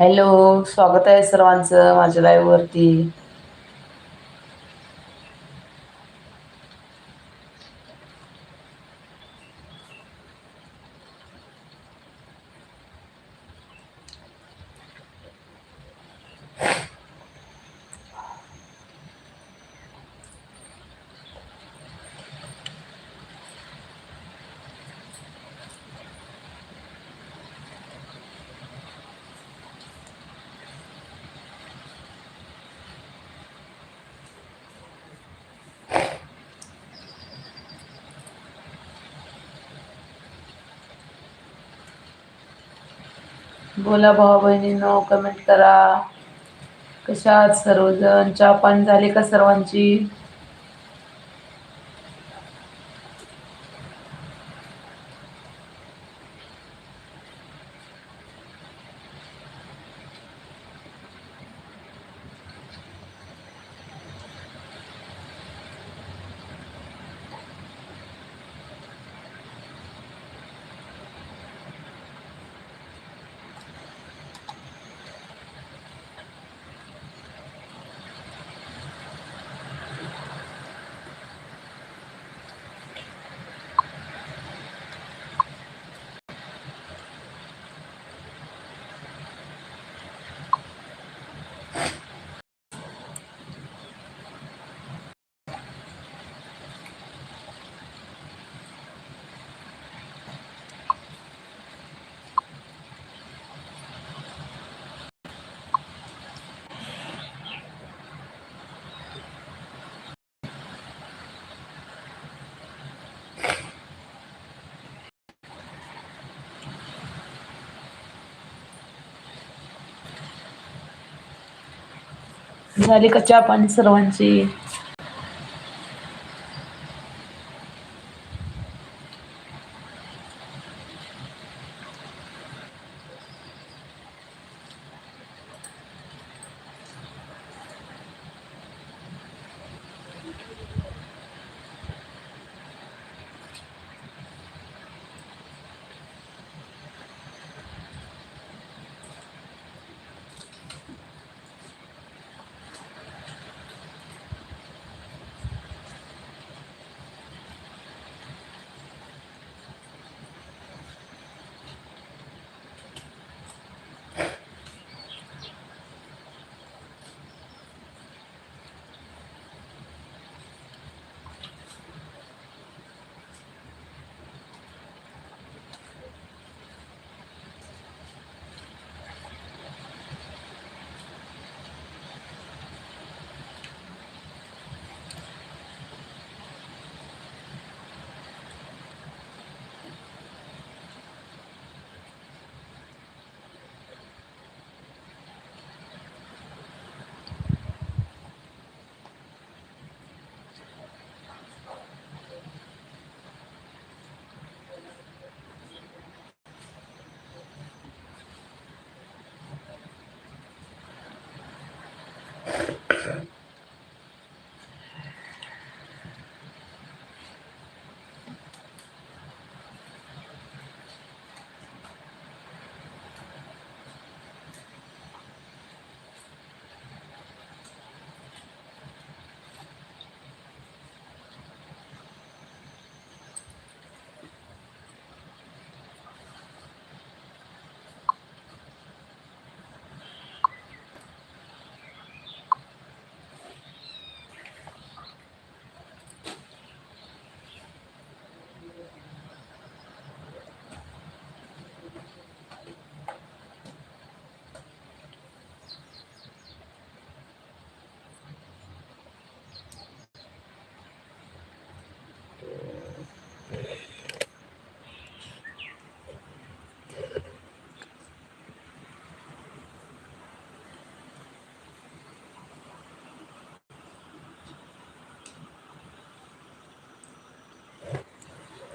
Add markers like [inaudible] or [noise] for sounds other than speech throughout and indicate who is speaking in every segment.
Speaker 1: Hello स्वागत आहे सर्वांचं माझ्या लाईव्हवरती बोला भावा बहिणींनो कमेंट करा. कशा आहात सर्वजण? चहा पाणी झाले का सर्वांची? झाली का चहा पाणी सर्वांची?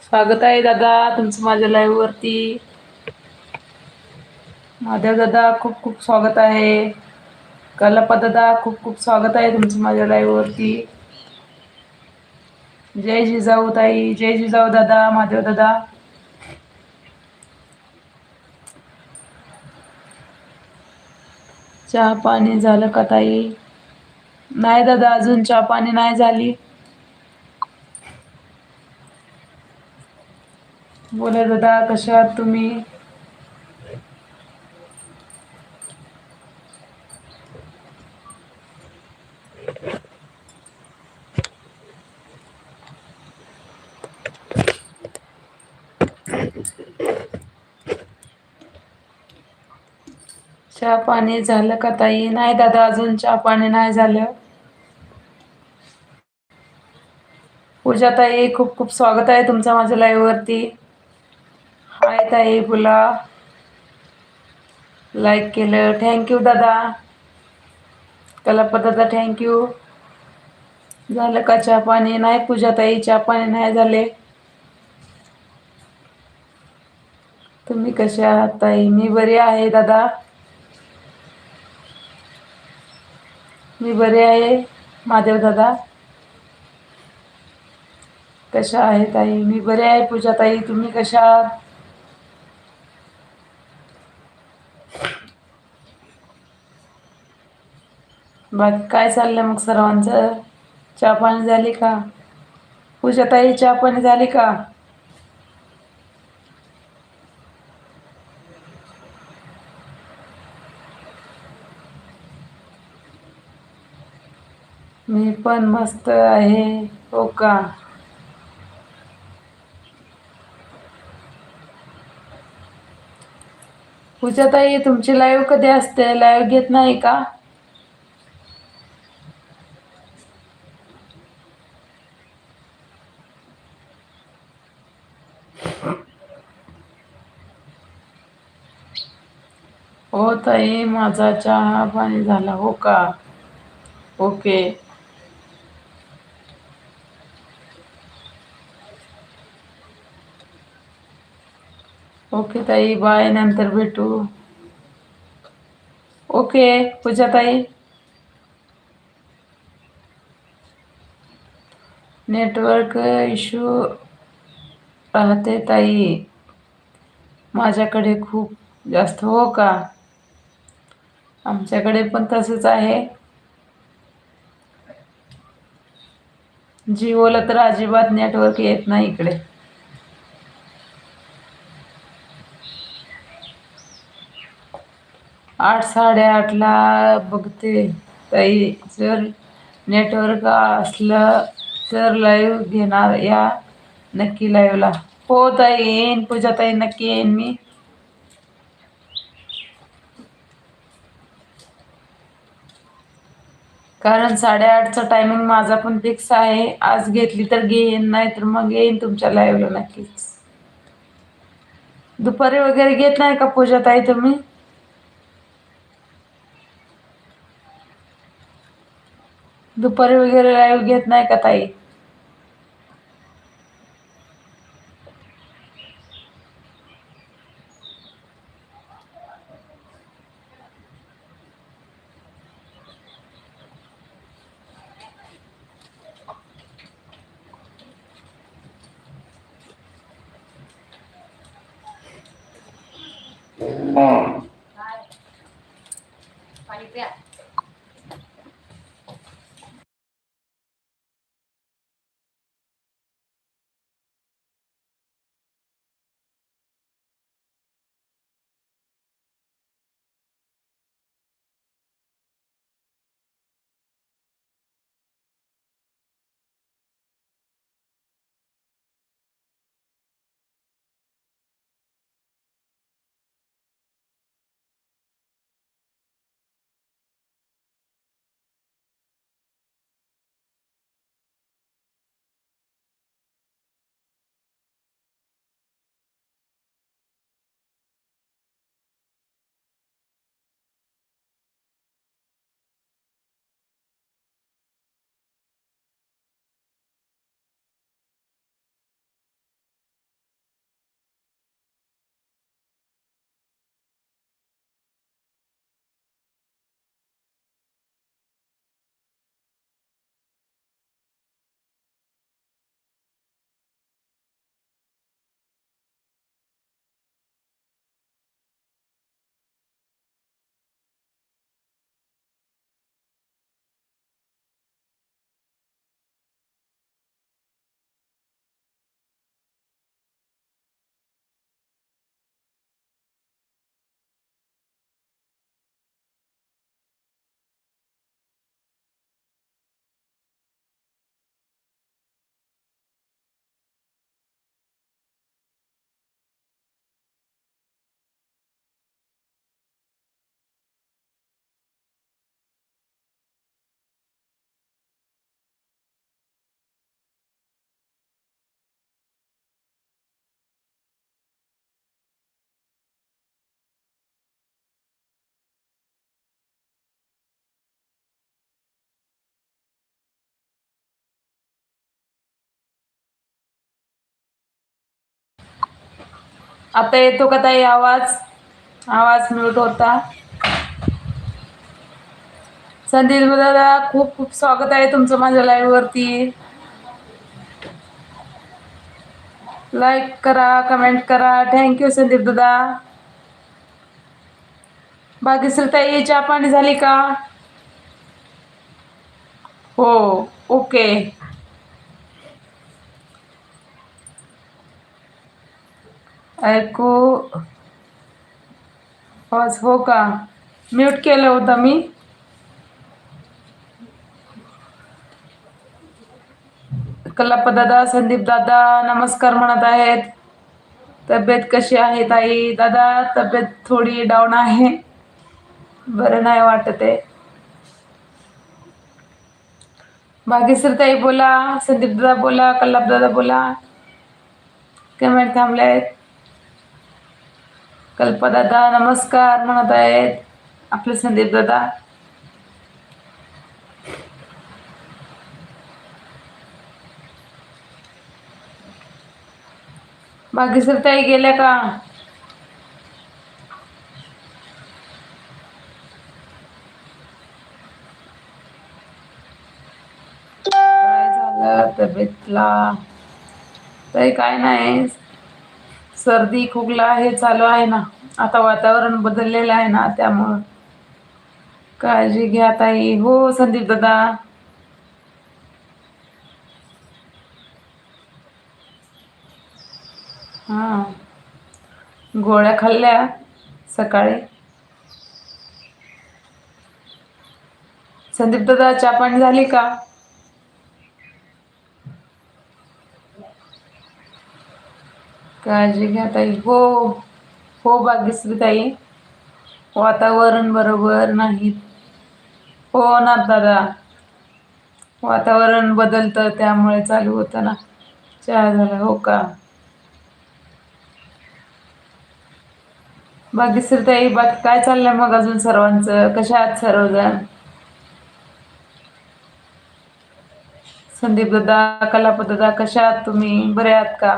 Speaker 1: स्वागत आहे दादा तुमचं माझ्या लाईव्ह वरती. माधव दादा खूप खूप स्वागत आहे. कल्लप्पा दादा खूप खूप स्वागत आहे तुमचं माझ्या लाईव्ह वरती. जय जिजाऊ ताई जय जिजाऊ दादा माधव दादा. चहा पाणी झालं का ताई? नाही दादा अजून चहा पाणी नाही झाली. बोला दादा कशा आहात तुम्ही? चहा पाणी झालं का ताई? नाही दादा अजून चहा पाणी नाही झालं. पूजा ताई खूप खूप स्वागत आहे तुमचं माझ्या लाईव्ह वरती. हाय ताई बोला. लाईक केलं. थँक्यू दादा. कलापत दादा थँक्यू झालं का चहा पाणी? नाही पूजा ताई चहा पाणी नाही झाले. तुम्ही कसे आहात ताई? मी बरी आहे दादा. मी बरे आहे महादेव दादा. कशा आहे ताई? मी बरे आहे पूजा ताई. तुम्ही कशा आहात? बाकी काय चाललंय मग सर्वांचं? चहा पाणी झाली का? पूजा ताई चहा पाणी झाली का? मी पण मस्त आहे हो का? पूजाताई तुमची लाईव्ह कधी असते? लाईव्ह घेत नाही का? हो ताई माझा चहा पाणी झाला हो का? ओके. ओके ताई बाय नंतर भेटू. ओके पूजा ताई. नेटवर्क इश्यू राहते ताई. माझ्याकडे खूप जास्त हो का? आमच्याकडे पण तसंच आहे. जिओला तर अजिबात नेटवर्क येत नाही इकडे. आठ साडेआठला बघते ताई. जर नेटवर्क असलं तर लाईव्ह घेणार या. नक्की लाईव्हला हो ताई येईन. पूजा ताई नक्की येईन मी. कारण साडेआठचा टायमिंग माझा पण फिक्स आहे. आज घेतली तर घेईन नाही तर मग येईन तुमच्या लाईव्हला नक्कीच. दुपारी वगैरे घेत नाही का पूजा ताई तुम्ही? दुपारी वगैरे लाईव्ह घेत नाही का ताई?
Speaker 2: पाणी
Speaker 1: आता येतो का ताई आवाज? आवाज म्यूट होता. संदीप दादा खूप खूप स्वागत आहे तुमचं माझ्या लाईव्ह वरती. लाईक करा कमेंट करा. थँक्यू संदीप दादा. भाग्यश्री ताई चहा पाणी झाली का? हो ओके ऐको? पॉज हो का? म्यूट केलं होतं मी. कल्लाप्पा दादा संदीप दादा नमस्कार म्हणत आहेत. तब्येत कशी आहे ताई? दादा तब्येत थोडी डाऊन आहे. बरं नाही वाटत आहे. भाग्यश्री ताई बोला संदीप दादा बोला कल्लाप दादा बोला. कमेंट थांबले आहेत कल्पदादा नमस्कार म्हणत आहेत. आपले संदीप दादा. सर ताई गेल्या का? काय झालं? तब्येतला? ताई काय नाही सर्दी खोकला हे चालू आहे ना. आता वातावरण बदललेलं आहे ना त्यामुळं. काळजी घ्या ताई. हो संदीप दादा. हां. गोळ्या खाल्ल्या सकाळी. संदीप दादा चहा पाणी झाली का? काळजी घ्या ताई. हो हो भाग्यश्री ताई. वातावरण बरोबर नाही. हो ना दादा. वातावरण बदलतं त्यामुळे चालू होतं ना. चहा झाला हो का? भाग्यश्री ताई बाकी काय चाललंय मग अजून सर्वांचं? कशा आहात सर्वजण? संदीप दादा कलाप दादा कशा आहात तुम्ही? बरे आहात का?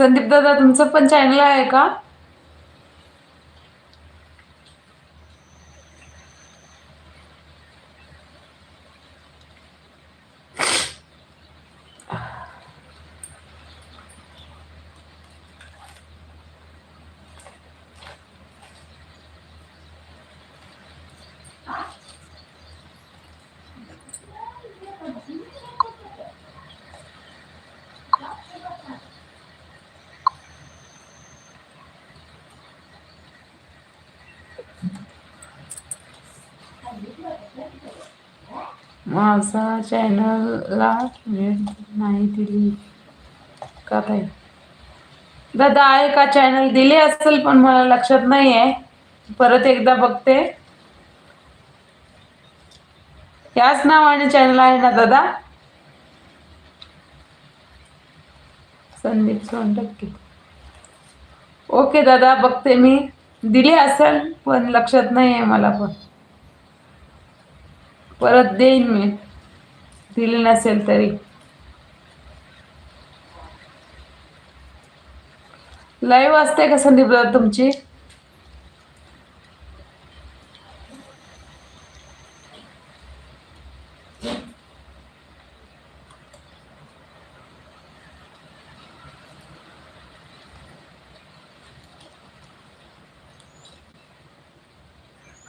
Speaker 1: संदीप दादा तुमचं पण चॅनल आहे का? माझा चॅनलला भेट नाही दिली का ताई दादा आहे का चॅनल दिले असेल पण मला लक्षात नाही आहे परत एकदा बघते. याच नावाने चॅनल आहे ना दादा? संदीप सोनटक्के. ओके दादा बघते मी. दिले असेल पण लक्षात नाही आहे मला पण. परत देईन मी. दिली नसेल तरी. लाईव्ह असते का संदीप तुमची?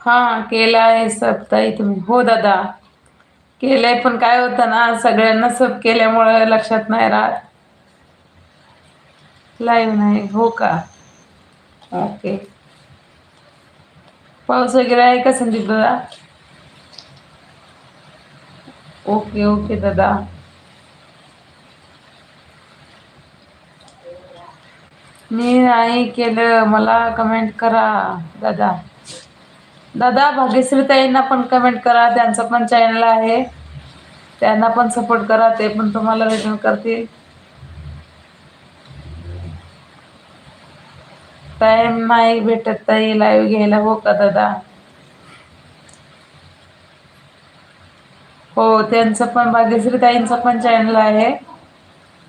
Speaker 1: हां केला आहे सब ताई तुम्ही. हो दादा. केलंय पण काय होतं ना सगळ्यांना सब केल्यामुळं लक्षात नाही राहत. लाईव्ह नाही हो का? ओके पाऊस वगैरे आहे का संदीप दादा? ओके ओके दादा. मी नाही केलं मला कमेंट करा दादा. दादा भाग्यश्रीताईंना पण कमेंट करा. त्यांचं पण चॅनल आहे. त्यांना पण सपोर्ट करा. ते पण तुम्हाला रिटर्न करतील. टाईम नाही भेटत ताई लाईव्ह घ्यायला हो का दादा? हो त्यांचं पण भाग्यश्रीताईंचं पण चॅनल आहे.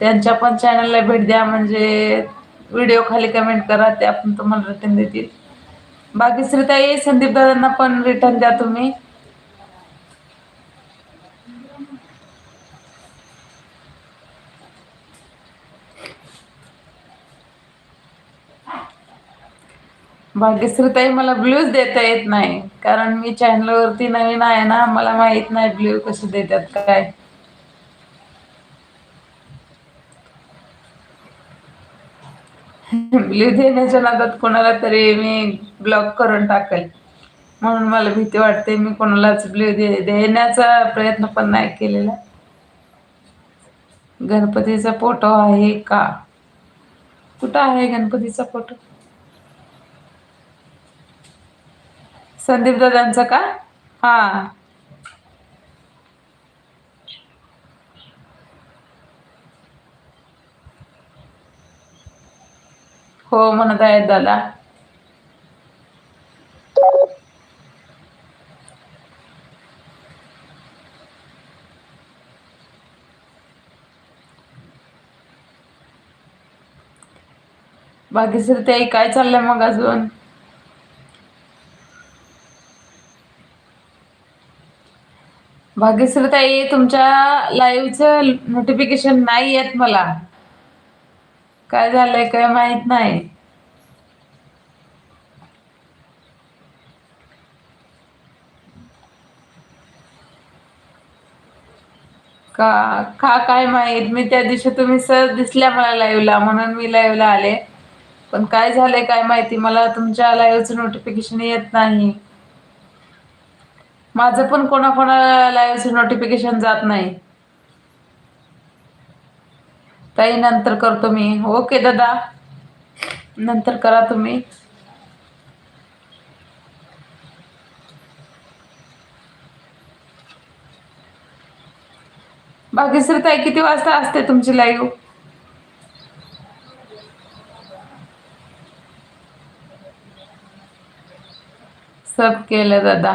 Speaker 1: त्यांच्या पण चॅनलला भेट द्या. म्हणजे व्हिडिओ खाली कमेंट करा. ते आपण तुम्हाला रिटर्न देतील. भाग्यश्रीताई संदीप दादांना पण रिटर्न द्या तुम्ही. भाग्यश्रीताई मला ब्ल्यूज देता येत नाही. कारण मी चॅनलवरती नवीन आहे ना मला माहीत नाही ब्ल्यू कसे देतात काय. [laughs] देण्याच्या नादात कोणाला तरी मी ब्लॉक करून टाकेल. म्हणून मला भीती वाटते मी कोणालाच ब्ल्यू दे देण्याचा प्रयत्न पण नाही केलेला. गणपतीचा फोटो आहे का? कुठं आहे गणपतीचा फोटो संदीप दादांचा का? हा. हो म्हणत आहेत दादा. बाकी सर ते काय चाललंय मग अजून? भाग्यश्रीताई तुमच्या लाईव्हचं नोटिफिकेशन नाही येत मला. काय झालंय काय माहीत नाही. का का काय माहीत? मी त्या दिवशी तुम्ही सर दिसल्या मला लाईव्हला म्हणून मी लाईव्हला आले. पण काय झालंय काय माहिती? मला तुमच्या लाईव्हचं नोटिफिकेशन येत नाही. माझं पण कोणाकोणा लाईव्हचं नोटिफिकेशन जात नाही. ताई नंतर करतो मी. ओके दादा. नंतर करा तुम्ही. भाग्यश्री ताई किती वाजता असते तुमची लाईव्ह सब केलं दादा.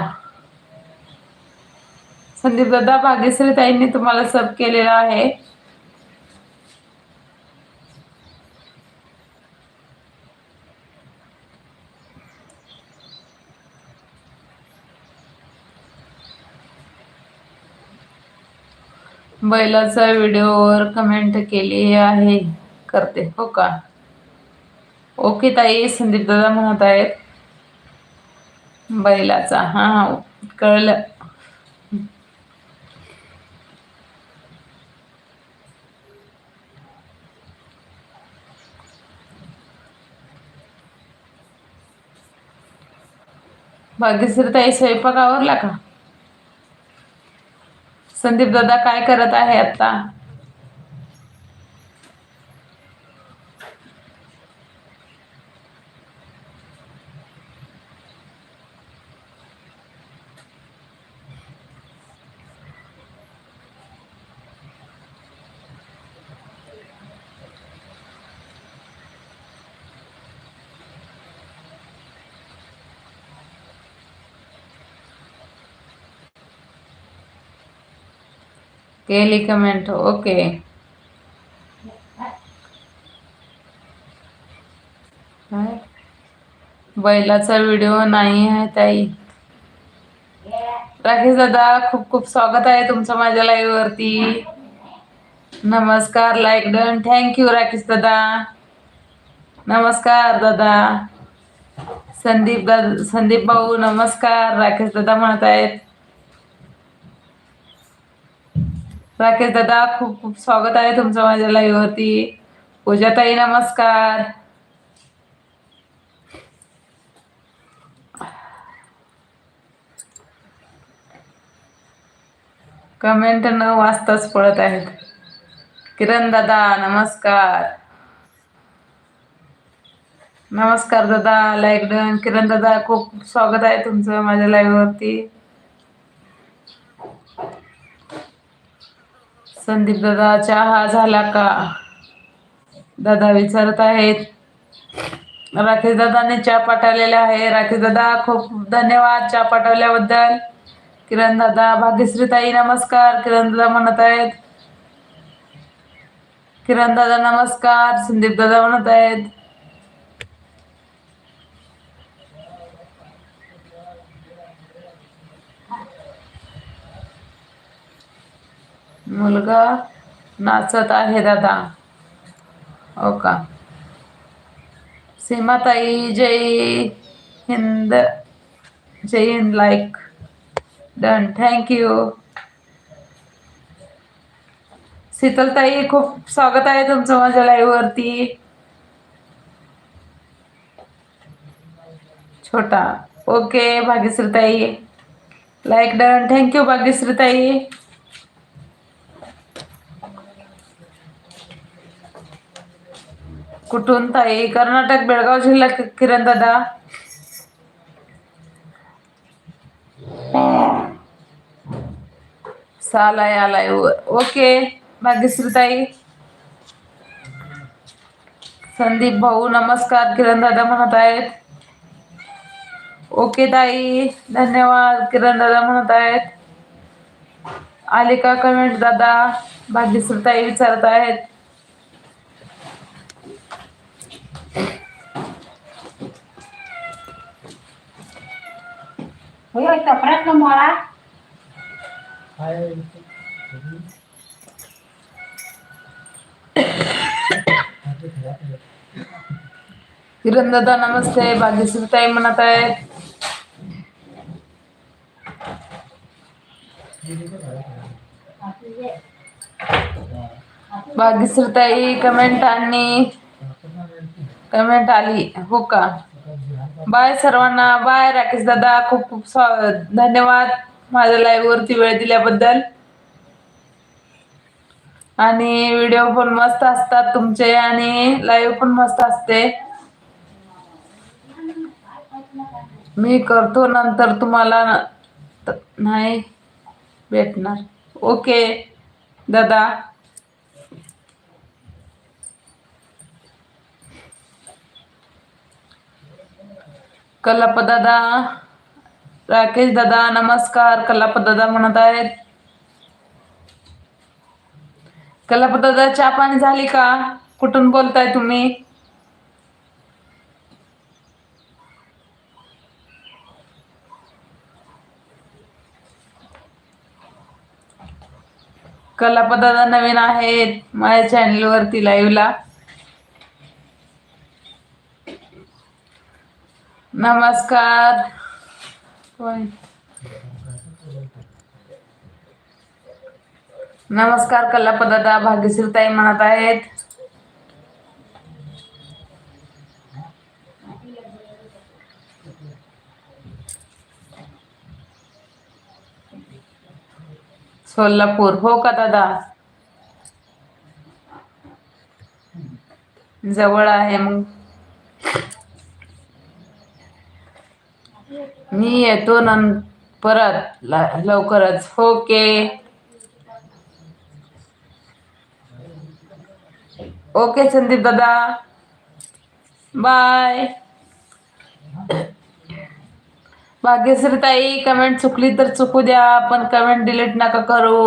Speaker 1: संदीप दादा भाग्यश्री ताईंनी तुम्हाला सब केलेला आहे. बैलाचा व्हिडिओवर कमेंट केली आहे. करते. हो का? ओके ताई संदीप दादा म्हणत आहेत. बैलाचा. हा कळलं. भाग्यश्री ताई स्वयंपाक आवरला का? संदीप दादा काय करत आहे आता केली कमेंट ओके बैलाचा व्हिडिओ नाही आहे ताई. राकेश दादा खूप खूप स्वागत आहे तुमचं माझ्या लाईव्ह वरती. नमस्कार लाईक डन थँक्यू राकेश दादा. नमस्कार दादा. संदीप दादा संदीप भाऊ नमस्कार. राकेश दादा म्हणत आहेत. राकेश दादा खूप खूप स्वागत आहे तुमचं माझ्या लाईव्ह वरती. पूजाताई नमस्कार. कमेंट न वाचताच पळत आहेत. किरण दादा नमस्कार. नमस्कार दादा लाईक डन किरण दादा खूप खूप स्वागत आहे तुमचं माझ्या लाईव्ह संदीप दादा चहा झाला का? दादा विचारत आहेत. राकेश दादाने चहा पाठवलेला आहे. राकेश दादा खूप धन्यवाद चहा पाठवल्याबद्दल. किरण दादा भाग्यश्री ताई नमस्कार. किरण दादा म्हणत आहेत. किरण दादा नमस्कार. संदीप दादा म्हणत आहेत. मुलगा नाचत आहे दादा. हो का? सीमाताई जय हिंद जय हिंद लाईक डन थँक्यू शीतलताई खूप स्वागत आहे तुमचं माझ्या लाईव्हवरती छोटा. ओके भाग्यश्रीताई. लाईक डन थँक्यू भाग्यश्रीताई. कुठून ताई? कर्नाटक बेळगाव जिल्हा किरण दादा? सालाय आलाय. ओके. भाग्यश्री ताई. संदीप भाऊ नमस्कार. किरण दादा म्हणत आहेत. ओके ताई. धन्यवाद. किरण दादा म्हणत आहेत. आले का कमेंट दादा. भाग्यश्री ताई विचारत आहेत.
Speaker 2: Hoy, kaprat mo mora.
Speaker 1: किरण दादा नमस्ते भाग्यश्री ताई म्हणत आहेत भाग्यश्री कमेंट आणि कमेंट आली हो का बाय सर्वांना. बाय राकेश दादा. खूप खूप धन्यवाद माझ्या लाईव्ह वरती वेळ दिल्याबद्दल. आणि व्हिडिओ पण मस्त असतात तुमचे आणि लाईव्ह पण मस्त असते. मी करतो नंतर तुम्हाला नाही भेटणार. ओके दादा. कल्लाप्पा दादा राकेश दादा नमस्कार कल्लाप्पा दादा म्हणत आहेत कल्लाप्पा दादा चहा पाणी झाली का कुठून बोलताय तुम्ही कलापदादा नवीन आहेत माझ्या चॅनेलवरती लाईव्हला नमस्कार. नमस्कार कलापदादा भाग्यश्रीताई भाग्यश्री ताई म्हणत आहेत. सोलापूर हो का दादा? जवळ आहे मग. मी येतो नं परत. लवकरच. ओके. ओके संदीप दादा. बाय. भाग्यश्री ताई कमेंट चुकली तर चुकू द्या पण कमेंट डिलीट नका करू.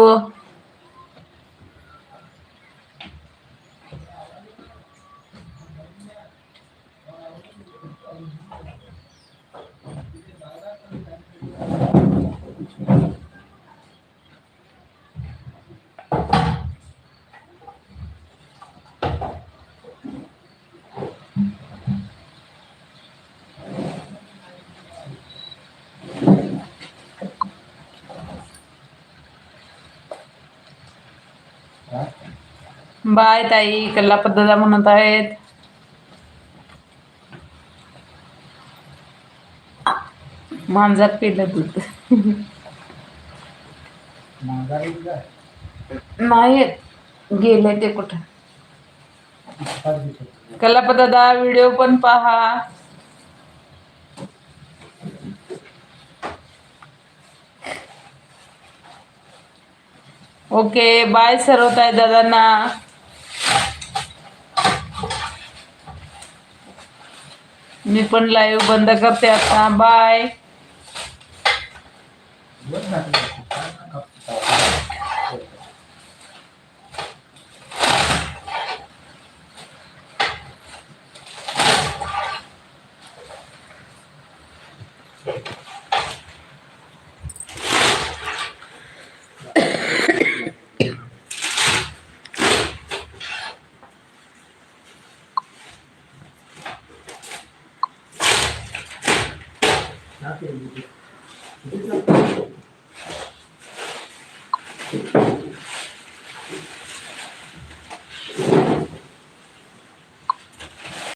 Speaker 1: बाय ताई कल्लाप्पा दादा म्हणत आहेत. मांजर पिलं दूध. नाही गेले ते कुठं? कल्लाप्पा दादा व्हिडिओ पण पहा. ओके बाय सर्व ताई दादांना. मी पण लाईव्ह बंद करते आता. बाय